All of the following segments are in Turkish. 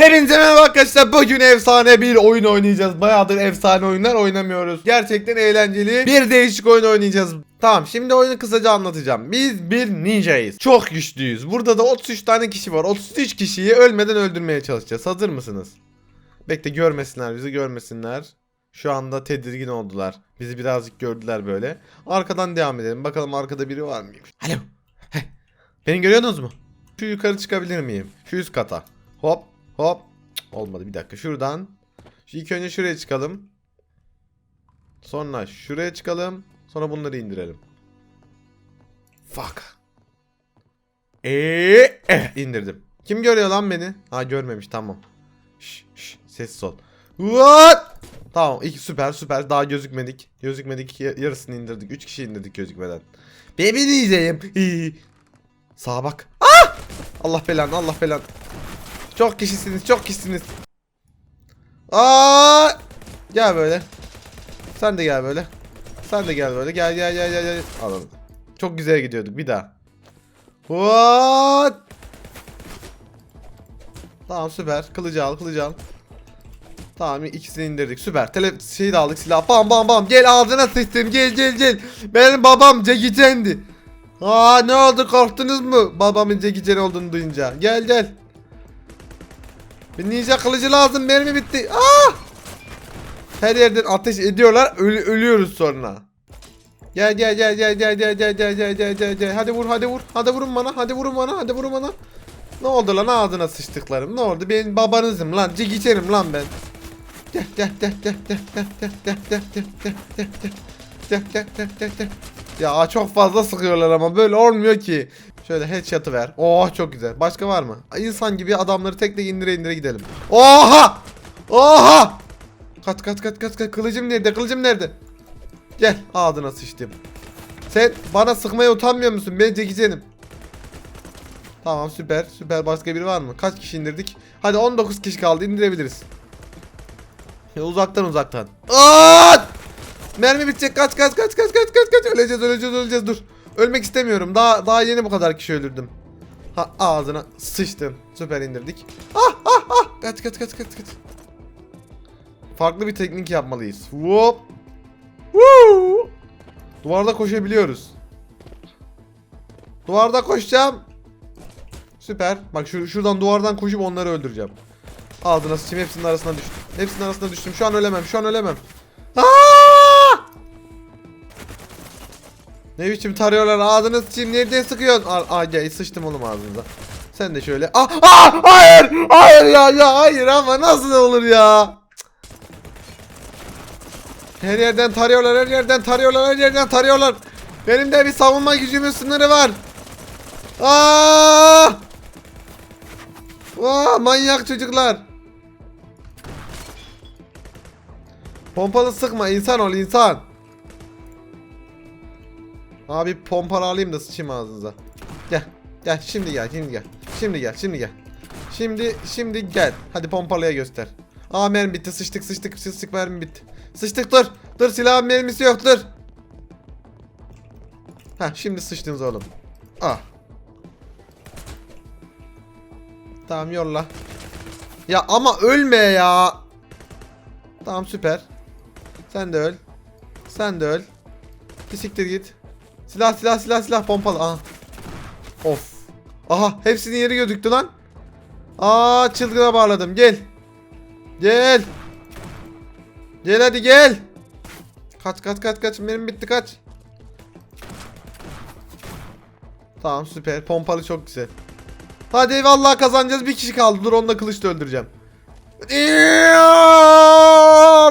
Hepinize merhaba arkadaşlar. Bugün efsane bir oyun oynayacağız. Bayağıdır efsane oyunlar oynamıyoruz. Gerçekten eğlenceli bir değişik oyun oynayacağız. Tamam şimdi oyunu kısaca anlatacağım. Biz bir ninjayız. Çok güçlüyüz. Burada da 33 tane kişi var. 33 kişiyi ölmeden öldürmeye çalışacağız. Hazır mısınız? Bekle görmesinler bizi görmesinler. Şu anda tedirgin oldular. Bizi birazcık gördüler böyle. Arkadan devam edelim. Bakalım arkada biri var mıymış? Alo. Heh. Beni görüyorsunuz mu? Şu yukarı çıkabilir miyim? Şu üst kata. Hop hop. Olmadı bir dakika. Şuradan. Şu ilk önce şuraya çıkalım. Sonra şuraya çıkalım. Sonra bunları indirelim. Fuck. Eee eh, indirdim. Kim görüyor lan beni? Ha görmemiş tamam. Şş, şş, sessiz ol. What? Tamam iki süper süper daha gözükmedik. Gözükmedik ya- yarısını indirdik. 3 kişi indirdik gözükmeden. Beni izleyeyim. Sağa bak. Ah! Allah belanı Allah belanı. Çok kişisiniz çok kişisiniz. Aa! Gel böyle. Sen de gel böyle. Sen de gel böyle. Gel gel gel gel. gel. Alalım. Çok güzel gidiyorduk bir daha. What? Tamam süper. Kılıcı al kılıcı al. Tamam ikisini indirdik. Süper. Tele şeyi de aldık silah. Bam bam bam. Gel ağzına sıçtım. Gel gel gel. Benim babam Jackie Chan'di. Aa ne oldu korktunuz mu? Babamın Jackie Chan olduğunu duyunca. Gel gel. Bir ninja kılıcı lazım. Mermi bitti. Aa! Her yerden ateş ediyorlar. Öl- ölüyoruz sonra. Gel gel gel gel gel gel gel gel gel gel gel gel. Hadi vur hadi vur. Hadi vurun bana. Hadi vurun bana. Hadi vurun bana. Ne oldu lan ağzına sıçtıklarım? Ne oldu? Ben babanızım lan. Cigiçerim lan ben. Gel gel gel gel gel gel gel gel gel gel gel gel gel gel gel gel Ya çok fazla sıkıyorlar ama böyle olmuyor ki. Şöyle headshot'ı ver. Oh çok güzel. Başka var mı? İnsan gibi adamları tek tek indire indire gidelim. Oha! Oha! Kat kat kat kat kat. Kılıcım nerede? Kılıcım nerede? Gel ağzına sıçtım. Sen bana sıkmaya utanmıyor musun? Ben çekeceğim. Tamam süper süper başka biri var mı? Kaç kişi indirdik? Hadi 19 kişi kaldı indirebiliriz. Ya uzaktan uzaktan. Aa! Mermi bitecek kaç kaç kaç kaç kaç kaç kaç öleceğiz öleceğiz öleceğiz dur. Ölmek istemiyorum. Daha daha yeni bu kadar kişi öldürdüm. Ha ağzına sıçtım. Süper indirdik. Ah ah ah. Kaç kaç kaç kaç kaç. Farklı bir teknik yapmalıyız. Hop. Woo! Duvarda koşabiliyoruz. Duvarda koşacağım. Süper. Bak şu, şuradan duvardan koşup onları öldüreceğim. Ağzına sıçayım hepsinin arasına düştüm. Hepsinin arasına düştüm. Şu an ölemem. Şu an ölemem. Aa! Ne biçim tarıyorlar ağzını sıçayım. Nereden sıkıyorsun? Aa, aa gel sıçtım oğlum ağzınıza. Sen de şöyle. Aa, aa, hayır! Hayır ya ya hayır ama nasıl olur ya? Her yerden tarıyorlar, her yerden tarıyorlar, her yerden tarıyorlar. Benim de bir savunma gücümün sınırı var. Aa! Aa, manyak çocuklar. Pompalı sıkma insan ol insan. Abi pompalı alayım da sıçayım ağzınıza. Gel. Gel şimdi gel şimdi gel. Şimdi gel şimdi gel. Şimdi şimdi gel. Hadi pompalıya göster. Aa mermi bitti sıçtık sıçtık sıçtık mermi bitti. Sıçtık dur. Dur silahın mermisi yok dur. Ha şimdi sıçtınız oğlum. Ah. Tamam yolla. Ya ama ölme ya. Tamam süper. Sen de öl. Sen de öl. Bir siktir git. Silah silah silah silah pompalı. Aha. Of. Aha hepsinin yeri gözüktü lan. Aa çılgına bağladım gel. Gel. Gel hadi gel. Kaç kaç kaç kaç benim bitti kaç. Tamam süper pompalı çok güzel. Hadi vallahi kazanacağız bir kişi kaldı dur onunla kılıçla öldüreceğim.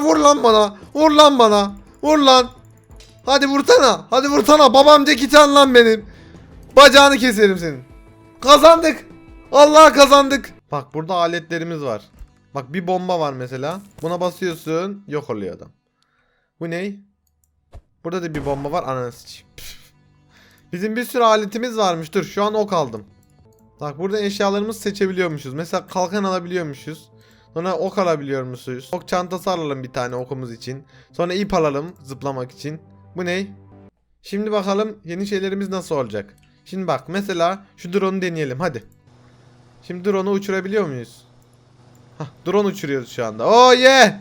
Vur lan bana. Vur lan bana. Vur lan. Hadi vursana. Hadi vursana. Babam Cekican lan benim. Bacağını keserim senin. Kazandık. Allah kazandık. Bak burada aletlerimiz var. Bak bir bomba var mesela. Buna basıyorsun. Yok oluyor adam. Bu ne? Burada da bir bomba var. Ananı. Bizim bir sürü aletimiz varmış. Dur şu an ok aldım. Bak burada eşyalarımızı seçebiliyormuşuz. Mesela kalkan alabiliyormuşuz. Sonra ok alabiliyormuşuz. Ok çantası alalım bir tane okumuz için. Sonra ip alalım zıplamak için. Bu ne? Şimdi bakalım yeni şeylerimiz nasıl olacak. Şimdi bak mesela şu drone'u deneyelim hadi. Şimdi drone'u uçurabiliyor muyuz? Hah, drone uçuruyoruz şu anda. Oh yeah.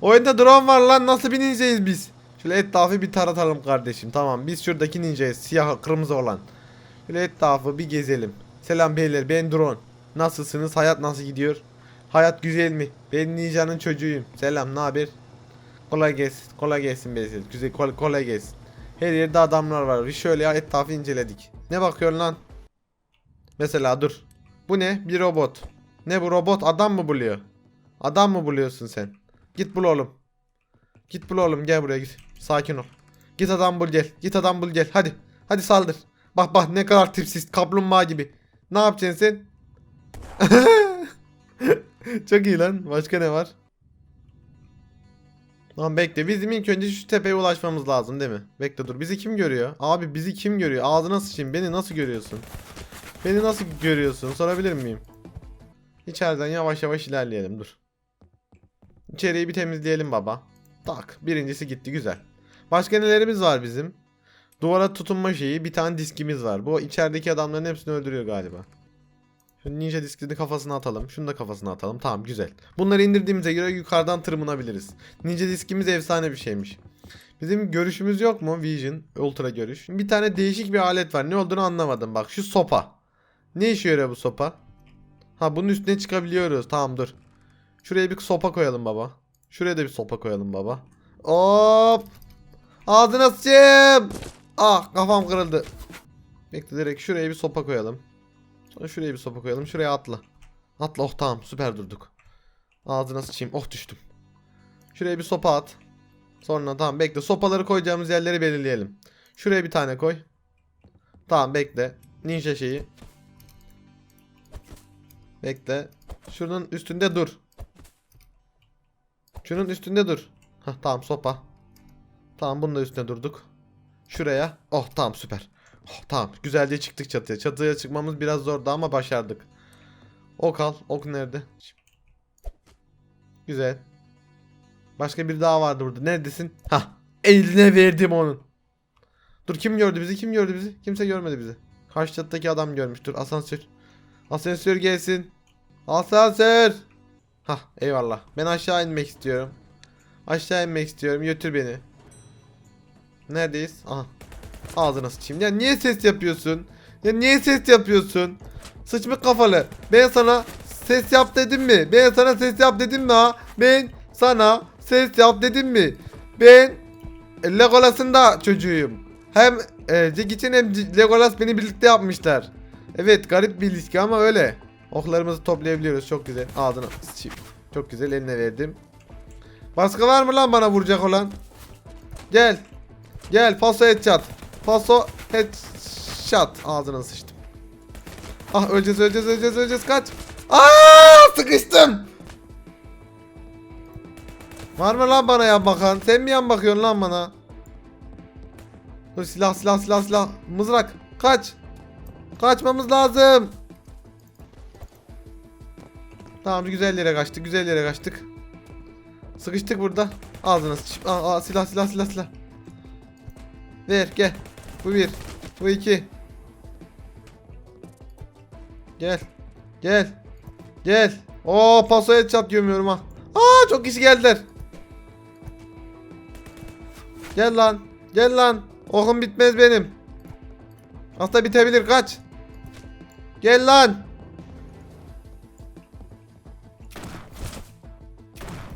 Oyunda drone var lan nasıl bir ninjayız biz? Şöyle etrafı bir taratalım kardeşim. Tamam biz şuradaki ninjayız. Siyah kırmızı olan. Şöyle etrafı bir gezelim. Selam beyler ben drone. Nasılsınız? Hayat nasıl gidiyor? Hayat güzel mi? Ben ninjanın çocuğuyum. Selam ne haber? Kolay gelsin. Kolay gelsin beyler. Güzel kolay, kolay gelsin. Her yerde adamlar var. Bir şöyle ya etrafı inceledik. Ne bakıyorsun lan? Mesela dur. Bu ne? Bir robot. Ne bu robot adam mı buluyor? Adam mı buluyorsun sen? Git bul oğlum. Git bul oğlum gel buraya git. Sakin ol. Git adam bul gel. Git adam bul gel. Hadi. Hadi saldır. Bak bak ne kadar tipsiz kaplumbağa gibi. Ne yapacaksın sen? Çok iyi lan. Başka ne var? Lan bekle. Bizim ilk önce şu tepeye ulaşmamız lazım değil mi? Bekle dur. Bizi kim görüyor? Abi bizi kim görüyor? Ağzına sıçayım. Beni nasıl görüyorsun? Beni nasıl görüyorsun? Sorabilir miyim? İçeriden yavaş yavaş ilerleyelim. Dur. İçeriği bir temizleyelim baba. Tak. Birincisi gitti. Güzel. Başka nelerimiz var bizim? Duvara tutunma şeyi. Bir tane diskimiz var. Bu içerideki adamların hepsini öldürüyor galiba. Ninja diskini kafasına atalım. Şunu da kafasına atalım. Tamam güzel. Bunları indirdiğimize göre yukarıdan tırmanabiliriz. Ninja diskimiz efsane bir şeymiş. Bizim görüşümüz yok mu? Vision, Ultra görüş. Bir tane değişik bir alet var. Ne olduğunu anlamadım. Bak şu sopa. Ne işe yarıyor bu sopa? Ha bunun üstüne çıkabiliyoruz. Tamam dur. Şuraya bir sopa koyalım baba. Şuraya da bir sopa koyalım baba. Hop. Ağzına sıçayım. Ah kafam kırıldı. Bekle direkt şuraya bir sopa koyalım. Şuraya bir sopa koyalım. Şuraya atla. Atla oh tamam süper durduk. Ağzına sıçayım. Oh düştüm. Şuraya bir sopa at. Sonra tamam bekle. Sopaları koyacağımız yerleri belirleyelim. Şuraya bir tane koy. Tamam bekle. Ninja şeyi. Bekle. Şunun üstünde dur. Şunun üstünde dur. Hah tamam sopa. Tamam bunun da üstüne durduk. Şuraya. Oh tamam süper. Oh, tamam güzelce çıktık çatıya. Çatıya çıkmamız biraz zordu ama başardık. Ok al. Ok nerede? Güzel. Başka bir daha vardı burada. Neredesin? Hah. Eline verdim onun. Dur kim gördü bizi? Kim gördü bizi? Kimse görmedi bizi. Karşı çatıdaki adam görmüştür. Asansör. Asansör gelsin. Asansör. Hah eyvallah. Ben aşağı inmek istiyorum. Aşağı inmek istiyorum. Götür beni. Neredeyiz? Aha. Ağzına sıçayım. Ya niye ses yapıyorsun? Ya niye ses yapıyorsun? Sıçmış kafalı. Ben sana ses yap dedim mi? Ben sana ses yap dedim mi ha? Ben sana ses yap dedim mi? Ben e, Legolas'ın da çocuğuyum. Hem e, Jack için hem Legolas beni birlikte yapmışlar. Evet garip bir ilişki ama öyle. Oklarımızı toplayabiliyoruz çok güzel. Ağzına sıçayım. Çok güzel eline verdim. Başka var mı lan bana vuracak olan? Gel. Gel paso headshot. Paso headshot. Ağzına sıçtım. Ah öleceğiz öleceğiz öleceğiz öleceğiz kaç. Aa sıkıştım. Var mı lan bana yan bakan? Sen mi yan bakıyorsun lan bana? Dur silah silah silah silah. Mızrak. Kaç. Kaçmamız lazım. Tamam güzel yere kaçtık. Güzel yere kaçtık. Sıkıştık burada. Ağzına sıçıp. Aa, aa, silah silah silah silah. Ver gel. Bu bir. Bu iki. Gel. Gel. Gel. Oo paso headshot gömüyorum ha. Aa çok kişi geldiler. Gel lan. Gel lan. Okum bitmez benim. Hasta bitebilir kaç. Gel lan.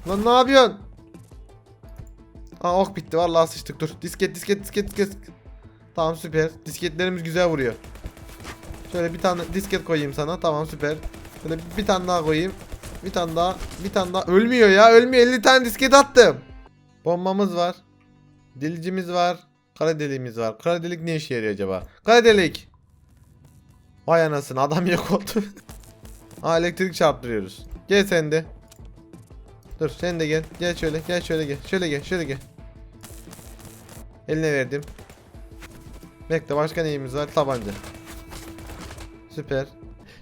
Lan ne yapıyorsun? Aa ok bitti vallahi sıçtık dur. Disket disket disket disket. Tamam süper. Disketlerimiz güzel vuruyor. Şöyle bir tane disket koyayım sana. Tamam süper. Şöyle bir tane daha koyayım. Bir tane daha. Bir tane daha. Ölmüyor ya. Ölmüyor. 50 tane disket attım. Bombamız var. Delicimiz var. Kara deliğimiz var. Kara delik ne işe yarıyor acaba? Kara delik. Vay anasını adam yok oldu. Aa elektrik çarptırıyoruz. Gel sen de. Dur sen de gel. Gel şöyle gel şöyle gel. Şöyle gel şöyle gel. Eline verdim. Bekle başka neyimiz var? Tabanca. Süper.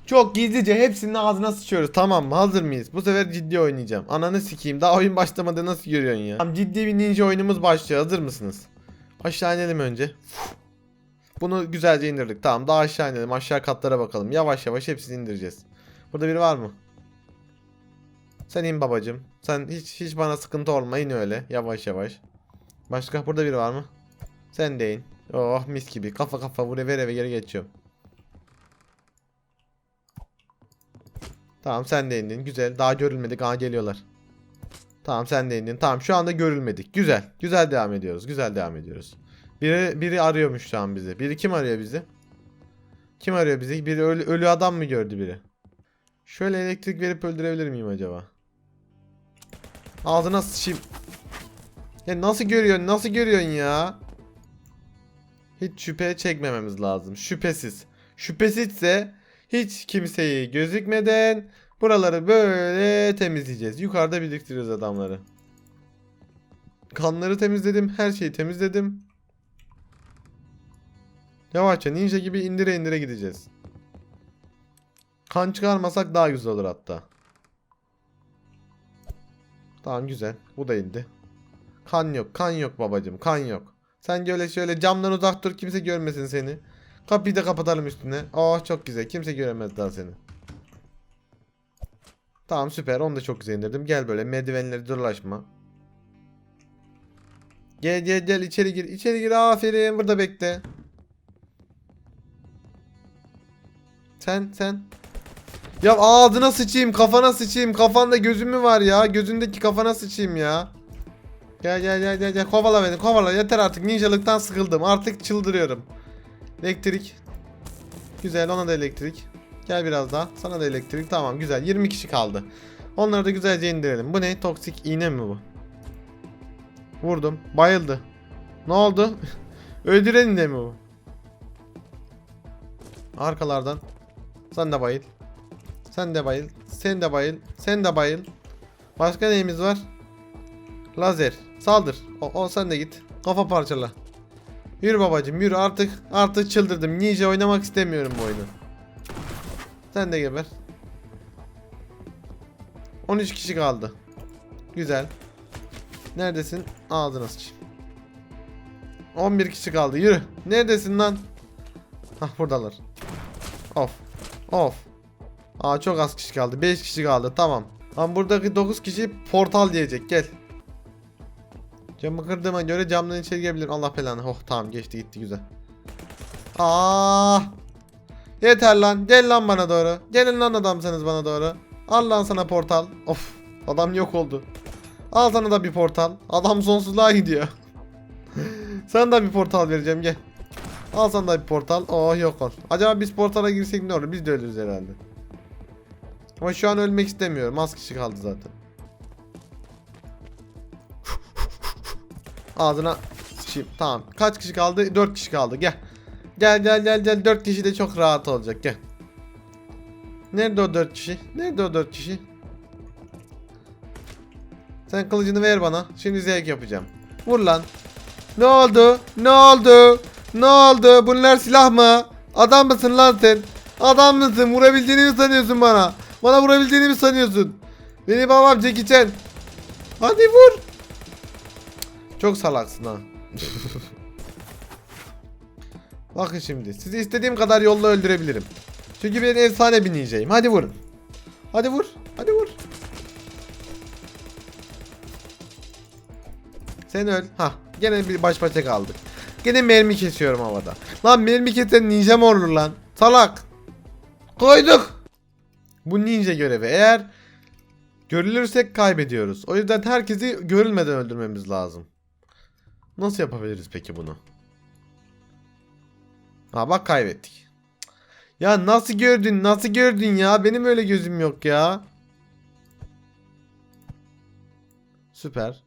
Çok gizlice hepsinin ağzına sıçıyoruz tamam mı? Hazır mıyız? Bu sefer ciddi oynayacağım. Ananı sikeyim. Daha oyun başlamadı nasıl görüyorsun ya? Tamam ciddi bir ninja oyunumuz başlıyor. Hazır mısınız? Aşağı inelim önce. Bunu güzelce indirdik. Tamam daha aşağı inelim. Aşağı katlara bakalım. Yavaş yavaş hepsini indireceğiz. Burada biri var mı? Sen in babacım. Sen hiç hiç bana sıkıntı olma in öyle. Yavaş yavaş. Başka burada biri var mı? Sen de in. Oh mis gibi. Kafa kafa buraya ver eve geri geçiyorum. Tamam sen de indin. Güzel. Daha görülmedik. Aa geliyorlar. Tamam sen de indin. Tamam şu anda görülmedik. Güzel. Güzel devam ediyoruz. Güzel devam ediyoruz. Biri biri arıyormuş şu an bizi. Biri kim arıyor bizi? Kim arıyor bizi? Biri ölü, ölü adam mı gördü biri? Şöyle elektrik verip öldürebilir miyim acaba? Ağzına sıçayım. Ya nasıl görüyorsun? Nasıl görüyorsun ya? Hiç şüphe çekmememiz lazım. Şüphesiz. Şüphesizse hiç kimseyi gözükmeden buraları böyle temizleyeceğiz. Yukarıda biriktiriyoruz adamları. Kanları temizledim. Her şeyi temizledim. Yavaşça ninja gibi indire indire gideceğiz. Kan çıkarmasak daha güzel olur hatta. Tamam güzel. Bu da indi. Kan yok. Kan yok babacım. Kan yok. Sen öyle şöyle camdan uzak dur. Kimse görmesin seni. Kapıyı da kapatalım üstüne. Oh çok güzel. Kimse göremez daha seni. Tamam süper. Onu da çok güzel indirdim. Gel böyle merdivenleri dolaşma. Gel gel gel içeri gir. İçeri gir. Aferin. Burada bekle. Sen sen. Ya ağzına sıçayım, kafana sıçayım. Kafanda gözüm mü var ya? Gözündeki kafana sıçayım ya. Gel gel gel gel gel kovala beni kovala yeter artık ninjalıktan sıkıldım artık çıldırıyorum. Elektrik. Güzel ona da elektrik. Gel biraz daha sana da elektrik tamam güzel 20 kişi kaldı. Onları da güzelce indirelim. Bu ne toksik iğne mi bu? Vurdum bayıldı. Ne oldu? Öldüren de mi bu? Arkalardan. Sen de bayıl. Sen de bayıl. Sen de bayıl. Sen de bayıl. Başka neyimiz var? Lazer. Saldır. O, o sen de git. Kafa parçala. Yürü babacım yürü artık artık çıldırdım. Ninja oynamak istemiyorum bu oyunu. Sen de geber. 13 kişi kaldı. Güzel. Neredesin? Ağzına sıçayım. 11 kişi kaldı. Yürü. Neredesin lan? Hah buradalar. Of. Of. Aa çok az kişi kaldı. 5 kişi kaldı. Tamam. Ama buradaki 9 kişi portal diyecek. Gel. Camı kırdığıma göre camdan içeri girebilirim. Allah belanı. Oh tamam geçti gitti güzel. Aa! Yeter lan. Gel lan bana doğru. Gelin lan adamsanız bana doğru. Al lan sana portal. Of. Adam yok oldu. Al sana da bir portal. Adam sonsuzluğa gidiyor. sana da bir portal vereceğim gel. Al sana da bir portal. Oh yok ol. Acaba biz portala girsek ne olur? Biz de ölürüz herhalde. Ama şu an ölmek istemiyorum. Az kişi kaldı zaten. Ağzına sıçayım. Tamam. Kaç kişi kaldı? 4 kişi kaldı. Gel. Gel gel gel gel. 4 kişi de çok rahat olacak. Gel. Nerede o 4 kişi? Nerede o 4 kişi? Sen kılıcını ver bana. Şimdi zevk yapacağım. Vur lan. Ne oldu? Ne oldu? Ne oldu? Bunlar silah mı? Adam mısın lan sen? Adam mısın? Vurabildiğini mi sanıyorsun bana? Bana vurabildiğini mi sanıyorsun? Beni babam Jackie. Hadi vur. Çok salaksın ha. Bakın şimdi. Sizi istediğim kadar yolla öldürebilirim. Çünkü ben efsane ninjayım. Hadi vurun. Hadi vur. Hadi vur. Sen öl. Ha. Gene bir baş başa kaldık. Gene mermi kesiyorum havada. Lan mermi kesen ninja mı olur lan? Salak. Koyduk. Bu ninja görevi. Eğer görülürsek kaybediyoruz. O yüzden herkesi görülmeden öldürmemiz lazım. Nasıl yapabiliriz peki bunu? Ha bak kaybettik. Ya nasıl gördün? Nasıl gördün ya? Benim öyle gözüm yok ya. Süper.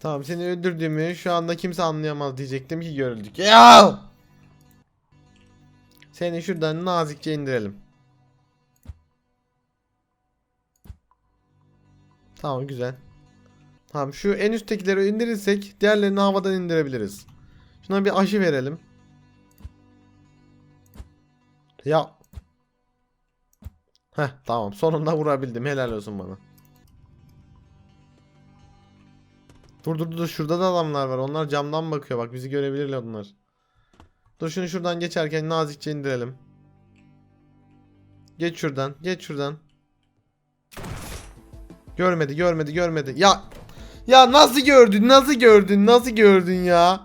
Tamam seni öldürdüğümü şu anda kimse anlayamaz diyecektim ki görüldük. Ya! Seni şuradan nazikçe indirelim. Tamam güzel. Tamam şu en üsttekileri indirirsek diğerlerini havadan indirebiliriz. Şuna bir aşı verelim. Ya. Heh tamam sonunda vurabildim helal olsun bana. Dur dur dur şurada da adamlar var onlar camdan bakıyor bak bizi görebilirler onlar. Dur şunu şuradan geçerken nazikçe indirelim. Geç şuradan. Geç şuradan. Görmedi, görmedi, görmedi. Ya ya nasıl gördün? Nasıl gördün? Nasıl gördün ya?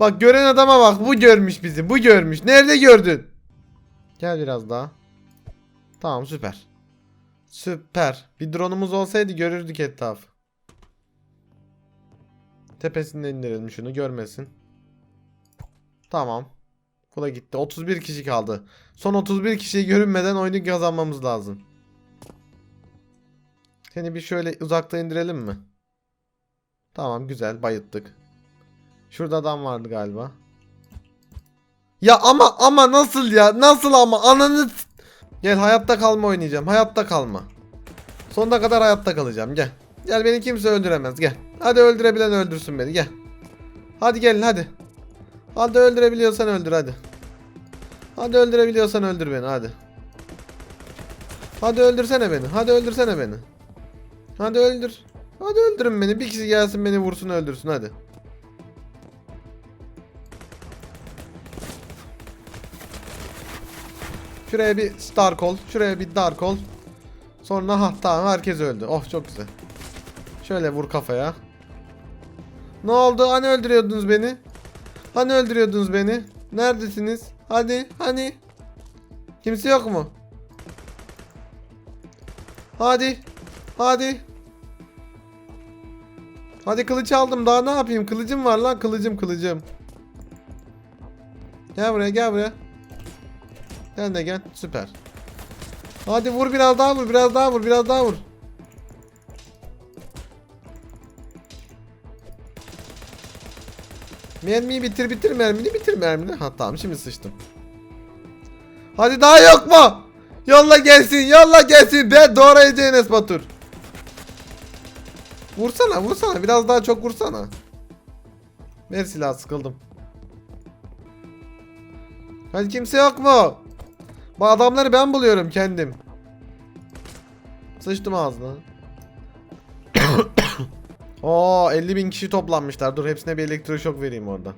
Bak gören adama bak. Bu görmüş bizi. Bu görmüş. Nerede gördün? Gel biraz daha. Tamam süper. Süper. Bir drone'umuz olsaydı görürdük etrafı. Tepesinden indirelim şunu görmesin. Tamam. Bu da gitti. 31 kişi kaldı. Son 31 kişiyi görünmeden oyunu kazanmamız lazım. Seni bir şöyle uzakta indirelim mi? Tamam güzel bayıttık. Şurada adam vardı galiba. Ya ama ama nasıl ya? Nasıl ama? Ananı Gel hayatta kalma oynayacağım. Hayatta kalma. Sonuna kadar hayatta kalacağım. Gel. Gel beni kimse öldüremez. Gel. Hadi öldürebilen öldürsün beni. Gel. Hadi gelin hadi. Hadi öldürebiliyorsan öldür hadi. Hadi öldürebiliyorsan öldür beni hadi. Hadi öldürsene beni. Hadi öldürsene beni. Hadi öldür. Hadi öldürün beni. Bir kişi gelsin beni vursun öldürsün hadi. Şuraya bir star call. Şuraya bir dark call. Sonra ha tamam herkes öldü. Oh çok güzel. Şöyle vur kafaya. Ne oldu? Hani öldürüyordunuz beni? Hani öldürüyordunuz beni? Neredesiniz? Hadi hani. Kimse yok mu? Hadi. Hadi. Hadi kılıç aldım. Daha ne yapayım? Kılıcım var lan. Kılıcım kılıcım. Gel buraya gel buraya. Gel de gel. Süper. Hadi vur biraz daha vur. Biraz daha vur. Biraz daha vur. Mermiyi bitir bitir mermini bitir mermini. Ha tamam şimdi sıçtım. Hadi daha yok mu? Yolla gelsin yolla gelsin. Ben doğrayıcı Enes. Vursana vursana biraz daha çok vursana. Ver silah sıkıldım. Hadi kimse yok mu? Bu adamları ben buluyorum kendim. Sıçtım ağzına. Oo 50 bin kişi toplanmışlar. Dur hepsine bir elektroşok vereyim orada.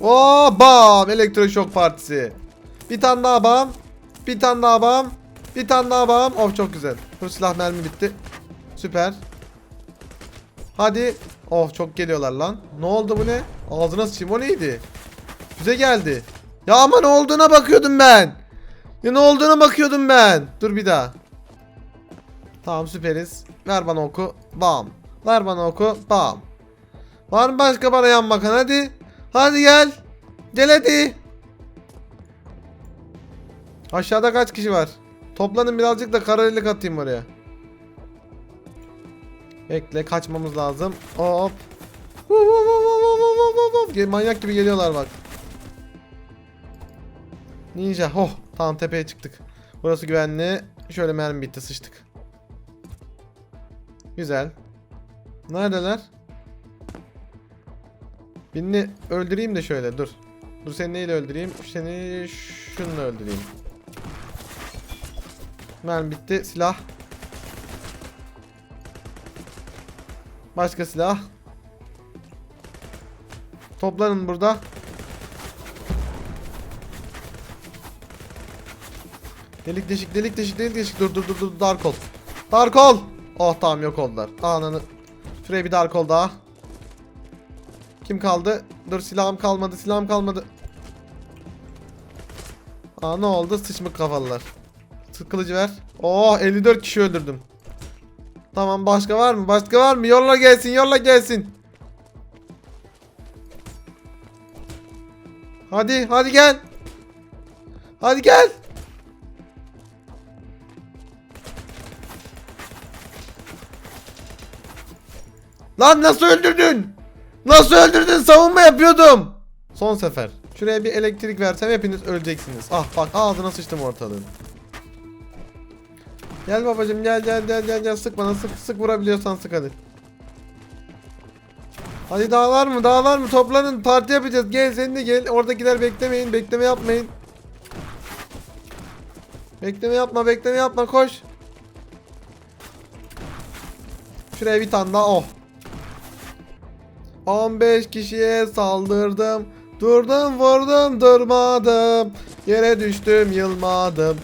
Oo bam elektroşok partisi. Bir tane daha bam. Bir tane daha bam. Bir tane daha bam. Of çok güzel. Dur silah mermi bitti. Süper. Hadi. Of çok geliyorlar lan. Ne oldu bu ne? Ağzına sıçayım o neydi? Bize geldi. Ya ama ne olduğuna bakıyordum ben. Ya ne olduğuna bakıyordum ben. Dur bir daha. Tamam süperiz. Ver bana oku. Bam. Ver bana oku. Bam. Var mı başka bana yan bakan hadi. Hadi gel. Gel hadi. Aşağıda kaç kişi var? Toplanın birazcık da karadelik atayım oraya. Bekle kaçmamız lazım. Hop. Manyak gibi geliyorlar bak. Ninja. Oh. Tamam tepeye çıktık. Burası güvenli. Şöyle mermi bitti sıçtık. Güzel. Neredeler? Birini öldüreyim de şöyle dur. Dur seni neyle öldüreyim? Seni şununla öldüreyim. Mermi bitti. Silah. Başka silah. Toplanın burada. Delik deşik delik deşik delik deşik dur dur dur dur dark ol. Dark ol. Oh tamam yok oldular. Ananı. Şuraya bir dark ol daha. Kim kaldı? Dur silahım kalmadı silahım kalmadı. Aa ne oldu? Sıçmık kafalılar. Kılıcı ver. Oh 54 kişi öldürdüm. Tamam başka var mı? Başka var mı? Yolla gelsin yolla gelsin. Hadi hadi gel. Hadi gel. Lan nasıl öldürdün? Nasıl öldürdün? Savunma yapıyordum. Son sefer. Şuraya bir elektrik versem hepiniz öleceksiniz. Ah bak ağzına sıçtım ortalığın. Gel babacım gel gel gel gel gel sık bana sık sık vurabiliyorsan sık hadi. Hadi daha var mı daha var mı toplanın parti yapacağız gel sen de gel oradakiler beklemeyin bekleme yapmayın. Bekleme yapma bekleme yapma koş. Şuraya bir tane daha oh. 15 kişiye saldırdım. Durdum vurdum durmadım. Yere düştüm yılmadım.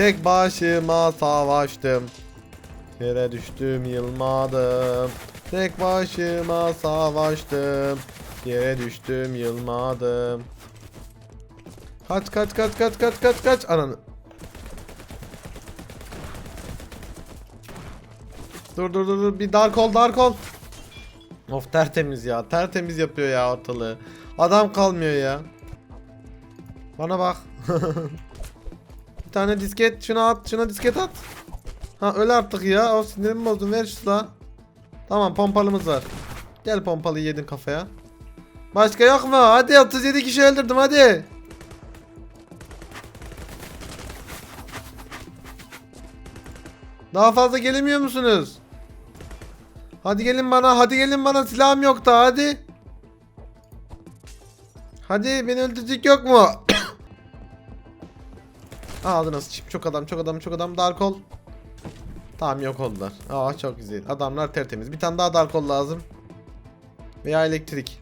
Tek başıma savaştım. Yere düştüm yılmadım. Tek başıma savaştım. Yere düştüm yılmadım. Kaç kaç kaç kaç kaç kaç kaç ananı. Dur dur dur dur bir dark ol dark ol. Of tertemiz ya tertemiz yapıyor ya ortalığı. Adam kalmıyor ya. Bana bak. bir tane disket şuna at şuna disket at. Ha öl artık ya. O sinirimi bozdun ver şu silahı. Tamam pompalımız var. Gel pompalıyı yedin kafaya. Başka yok mu? Hadi 37 kişi öldürdüm hadi. Daha fazla gelemiyor musunuz? Hadi gelin bana, hadi gelin bana silahım yok da hadi. Hadi beni öldürecek yok mu? Ağzına sıçayım. Çok adam, çok adam, çok adam. Dark ol. Tamam yok oldular. Aa çok güzel. Adamlar tertemiz. Bir tane daha dark ol lazım. Veya elektrik.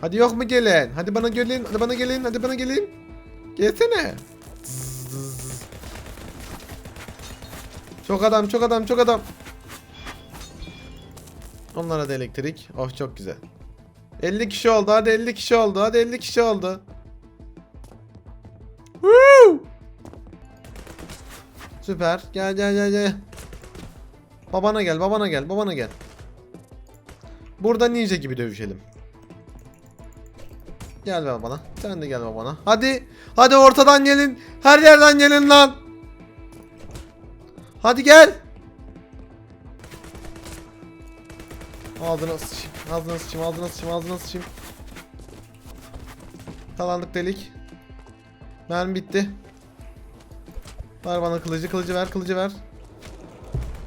Hadi yok mu gelen? Hadi bana gelin, hadi bana gelin, hadi bana gelin. Gelsene. Çok adam, çok adam, çok adam. Onlara da elektrik. Oh çok güzel. 50 kişi oldu. Hadi 50 kişi oldu. Hadi 50 kişi oldu. Süper. Gel gel gel gel. Babana gel, babana gel, babana gel. Burada ninja gibi dövüşelim. Gel babana. Sen de gel babana. Hadi. Hadi ortadan gelin. Her yerden gelin lan. Hadi gel. Ağzına sıçayım. Ağzına sıçayım. Ağzına sıçayım. Ağzına sıçayım. Kalandık delik. Mermi bitti. Ver bana kılıcı. Kılıcı ver. Kılıcı ver.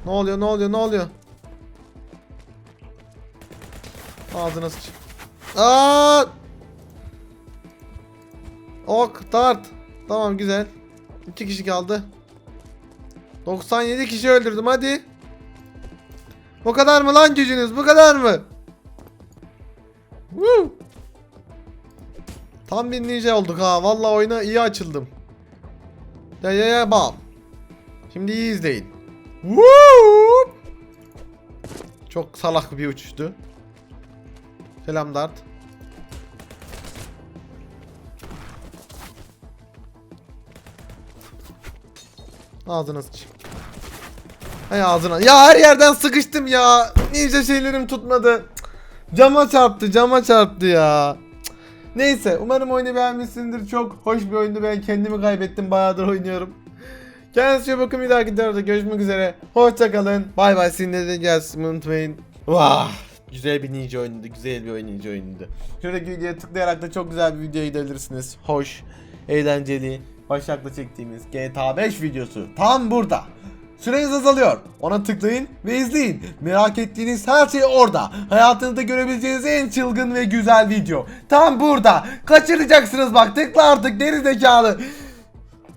Ne oluyor? Ne oluyor? Ne oluyor? Ağzına sıçayım. Aa! Ok, dart. Tamam güzel. İki kişi kaldı. 97 kişi öldürdüm hadi. Bu kadar mı lan gücünüz? Bu kadar mı? Woo! Tam bir ninja olduk ha. Vallahi oyuna iyi açıldım. Ya ya ya bam. Şimdi iyi izleyin. Woo! Çok salak bir uçuştu. Selam Dart. Ağzına sıçayım. Hay ağzına. Ya her yerden sıkıştım ya. Ninja şeylerim tutmadı. Cama çarptı, cama çarptı ya. Neyse, umarım oyunu beğenmişsindir. Çok hoş bir oyundu. Ben kendimi kaybettim. Bayağıdır oynuyorum. Kendinize bakın. Bir dahaki videoda görüşmek üzere. Hoşçakalın. Bay bay. Gelsin unutmayın. Vah. Güzel bir ninja oyunuydu. Güzel bir oyuncu oyunuydu. Şuradaki videoya tıklayarak da çok güzel bir videoya gidebilirsiniz. Hoş, eğlenceli, Başak'la çektiğimiz GTA 5 videosu tam burada. Süreniz azalıyor. Ona tıklayın ve izleyin. Merak ettiğiniz her şey orada. Hayatınızda görebileceğiniz en çılgın ve güzel video. Tam burada. Kaçıracaksınız bak tıkla artık deri zekalı.